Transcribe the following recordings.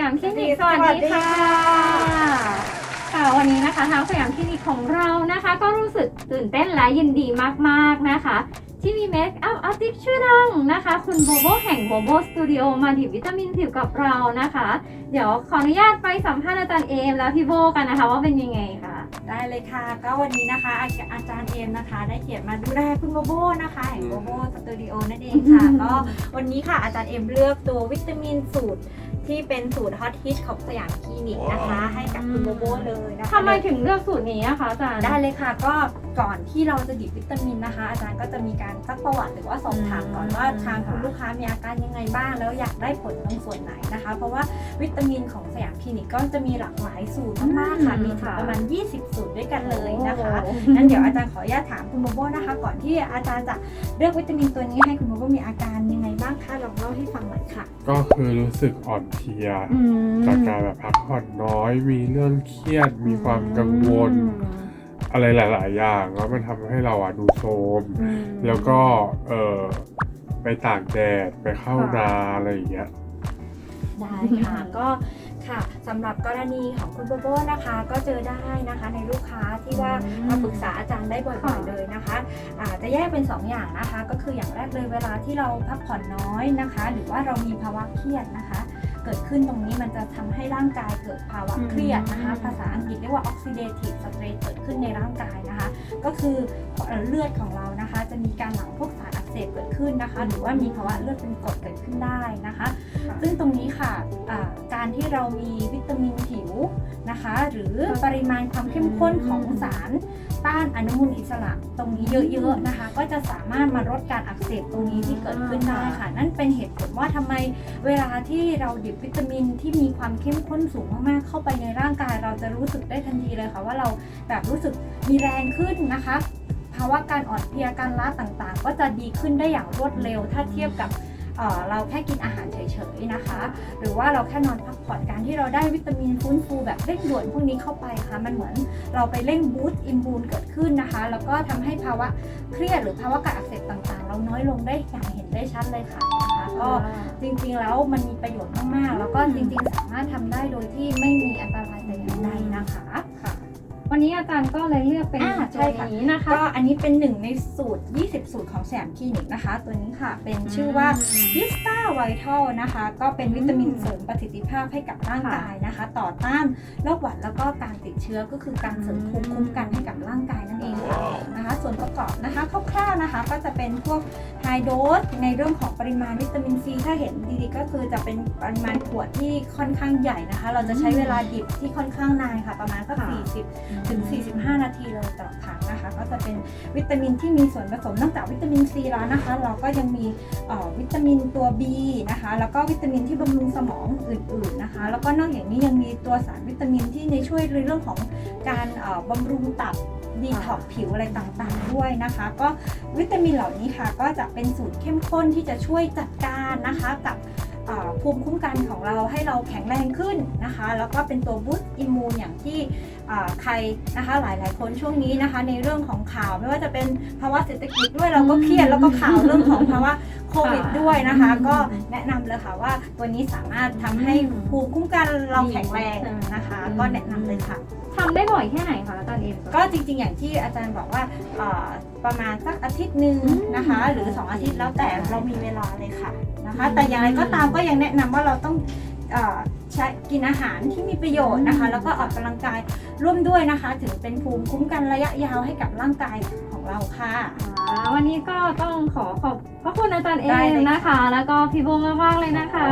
ยามคลินิกสวัสดีค่ะค่ะวันนี้นะคะทางสยามคลินิกของเรานะคะ ก็รู้สึกตื่นเต้นและยินดีมากๆนะคะ ที่มีเมคอัพอาร์ติสชื่อดังนะคะ คุณโบโบแห่งโบโบสตูดิโอมาดิบวิตามินผิวกับเรานะคะ เดี๋ยวขออนุญาตไปสัมภาษณ์อาจารย์เอมและพี่โบกันนะคะ ว่าเป็นยังไงคะได้เลยค่ะ ก็วันนี้นะคะอาอาจารย์เอมนะคะ ได้เกียรติมาดูแลคุณโบโบนะคะแห่งโบโบสตูดิโอนั่นเองค่ะ ก็วันนี้ค่ะอาจารย์เอมเลือกตัววิตามินสูตร ที่เป็นสูตรฮอตฮิตของสยามคลินิกนะคะ ให้กับคุณโบโบเลยนะคะทำไมถึงเลือกสูตรนี้อะคะอาจารย์ ได้เลยค่ะก็ ก่อนที่เราจะหยิบวิตามินนะคะ อาจารย์ก็จะมีการซักประวัติหรือว่าสอบถามก่อนว่าอืมทางคุณลูกค้ามีอาการยังไงบ้าง แล้วอยากได้ผลตรงส่วนไหนนะคะ เพราะว่าวิตามินของสยามคลินิกก็จะมีหลากหลายสูตรมากๆค่ะมีถึงประมาณ 20 สูตรด้วยกันเลยนะคะโอ้งั้นเดี๋ยวอาจารย์ขออนุญาตถามคุณโบโบนะคะ ก่อนที่อาจารย์จะเลือกวิตามินตัวนี้ให้คุณโบโบมีอาการยังไงบ้างคะลองเล่าให้ฟังหน่อยค่ะก็คือรู้สึกอ่อนเพลียอืมจากการแบบพักผ่อนน้อย มีเรื่องเครียดมีความกังวล อะไรหลาย ๆ อย่าง แล้วมันทำให้เราอะดูโทรมอืม แล้วก็เออไปตากแดดไปเข้านาอะไรอย่างเงี้ย ได้ค่ะ ก็ค่ะสำหรับกรณีของคุณโบโบนะคะ ก็เจอได้นะคะในลูกค้าที่ว่าอืมมาปรึกษาอาจารย์ได้บ่อยค่ะ ๆเลยนะคะอาจจะแยกเป็น 2 อย่างนะคะ ก็คืออย่างแรกเลยเวลาที่เราพักผ่อนน้อยนะคะ หรือว่าเรามีภาวะเครียดนะคะ เกิดขึ้นตรงนี้มันจะทำให้ร่างกายเกิดภาวะเครียดนะคะ ภาษาอังกฤษเรียกว่า oxidative stress เกิดขึ้นในร่างกายนะคะ ก็คือเอ่อเลือดของเรานะคะ จะมีการหลั่งพวกสารอักเสบเกิดขึ้นนะคะ หรือว่ามีภาวะเลือดเป็นกรดเกิดขึ้นได้นะคะ ซึ่งตรงนี้ค่ะอ่าการที่เรามีวิตามินผิวนะคะ หรือปริมาณความเข้มข้นของสารต้านอนุมูลอิสระตรงนี้เยอะๆนะคะ ก็จะสามารถมาลดการอักเสบตรงนี้ที่เกิดขึ้นได้ค่ะ นั่นเป็นเหตุผลว่าทำไมเวลาที่เราดิบวิตามินที่มีความเข้มข้นสูงมากๆ เข้าไปในร่างกายเราจะรู้สึกได้ทันทีเลยค่ะ ว่าเราแบบรู้สึกมีแรงขึ้นนะคะ ภาวะการอ่อนเพลียการล้าต่างๆ ก็จะดีขึ้นได้อย่างรวดเร็ว ถ้าเทียบกับเเราแค่กินอาหารเฉยๆนะคะ หรือว่าเราแค่นอนพักผ่อนการที่เราได้วิตามินฟื้นฟูแบบเร่งด่วนพวกนี้เข้าไปค่ะ มันเหมือนเราไปเร่งบูสต์อิมมูนเกิดขึ้นนะคะ แล้วก็ทำให้ภาวะเครียดหรือภาวะการอักเสบต่างๆ เราน้อยลงได้อย่างเห็นได้ชัดเลยค่ะนะคะ ก็จริงๆแล้วมันมีประโยชน์มากๆ แล้วก็จริงๆ สามารถทำได้โดยที่ไม่มีอันตรายแต่อย่างใดนะคะ วันนี้อาจารย์ก็เลยเลือกเป็นอ่าใช่ค่ะ ตัวนี้นะคะ ก็อันนี้เป็นหนึ่งในสูตร 20 สูตรของแสยามคลินิกนะคะ ตัวนี้ค่ะ เป็นชื่อว่าวิสตาไวทัลนะคะ ก็เป็นวิตามินเสริมประสิทธิภาพให้กับร่างกายนะคะ ต่อต้านโรคหวัดแล้วก็การติดเชื้อก็คือการเสริมภูมิคุ้มกันให้กับร่างกายนั่นเองค่ะนะคะ ส่วนประกอบนะคะคร่าวๆนะคะ ก็จะเป็นพวกไฮโดสในเรื่องของปริมาณวิตามินซีถ้าเห็นดีๆก็คือจะเป็นปริมาณขวดที่ค่อนข้างใหญ่นะคะ เราจะใช้เวลาดิบที่ค่อนข้างนานค่ะ ประมาณสักค่ะ 40ถึง 45 นาทีเลยต่อครั้งนะคะ ก็จะเป็นวิตามินที่มีส่วนผสมนอกจากวิตามินซีแล้วนะคะ เราก็ยังมีวิตามินตัว B นะคะ แล้วก็วิตามินที่บำรุงสมองอื่นๆนะคะ แล้วก็นอกจากนี้ยังมีตัวสารวิตามินที่ในช่วยในเรื่องของการบำรุงตับดีท็อกผิวอะไรต่างๆด้วยนะคะ ก็วิตามินเหล่านี้ค่ะก็จะเป็นสูตรเข้มข้นที่จะช่วยจัดการนะคะกับ ภูมิคุ้มกันของเราให้เราแข็งแรงขึ้นนะคะ แล้วก็เป็นตัวบูสต์อิมมูนอย่างที่ใครนะคะหลายๆ คนช่วงนี้นะคะ ในเรื่องของข่าวไม่ว่าจะเป็นภาวะเศรษฐกิจด้วยเราก็เครียดแล้วก็ข่าวเรื่องของภาวะ โควิดค่ะด้วยนะคะอืมก็แนะนำเลยค่ะว่าตัวนี้สามารถทำให้ภูมิคุ้มกันเราแข็งแรงนะคะอืมก็แนะนำเลยค่ะ ทำได้บ่อยแค่ไหนคะอาจารย์เอมก็จริงๆ อย่างที่อาจารย์บอกว่าอ่าประมาณสักอาทิตย์หนึ่งนะคะ หรือ 2 อาทิตย์แล้วแต่เรามีเวลาเลยค่ะนะคะ แต่อย่างไรก็ตามก็ยังแนะนำว่าเราต้องอ่า ใช้กินอาหารที่มีประโยชน์นะคะ แล้วก็ออกกำลังกายร่วมด้วยนะคะ ถึงเป็นภูมิคุ้มกันระยะยาวให้กับร่างกายของเราค่ะอ่าวันนี้ก็ต้องขอขอบพระคุณอาจารย์เอได้มเลยค่ะนะคะ แล้วก็พี่โบมากๆเลยนะคะ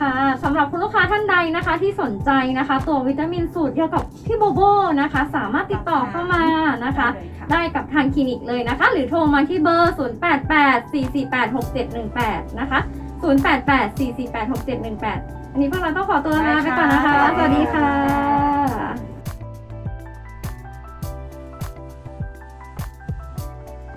ค่ะสำหรับคุณลูกค้าท่านใดนะคะที่สนใจนะคะ ตัววิตามินสูตรเกี่ยวกับพี่โบโบนะคะ สามารถติดต่อเข้ามานะคะ ได้เลยค่ะได้กับทางคลินิกเลยนะคะ หรือโทรมาที่เบอร์ 0884486718 นะคะ 0884486718 อันนี้พวกเราต้องขอตัวลาไปก่อนนะคะ สวัสดีค่ะ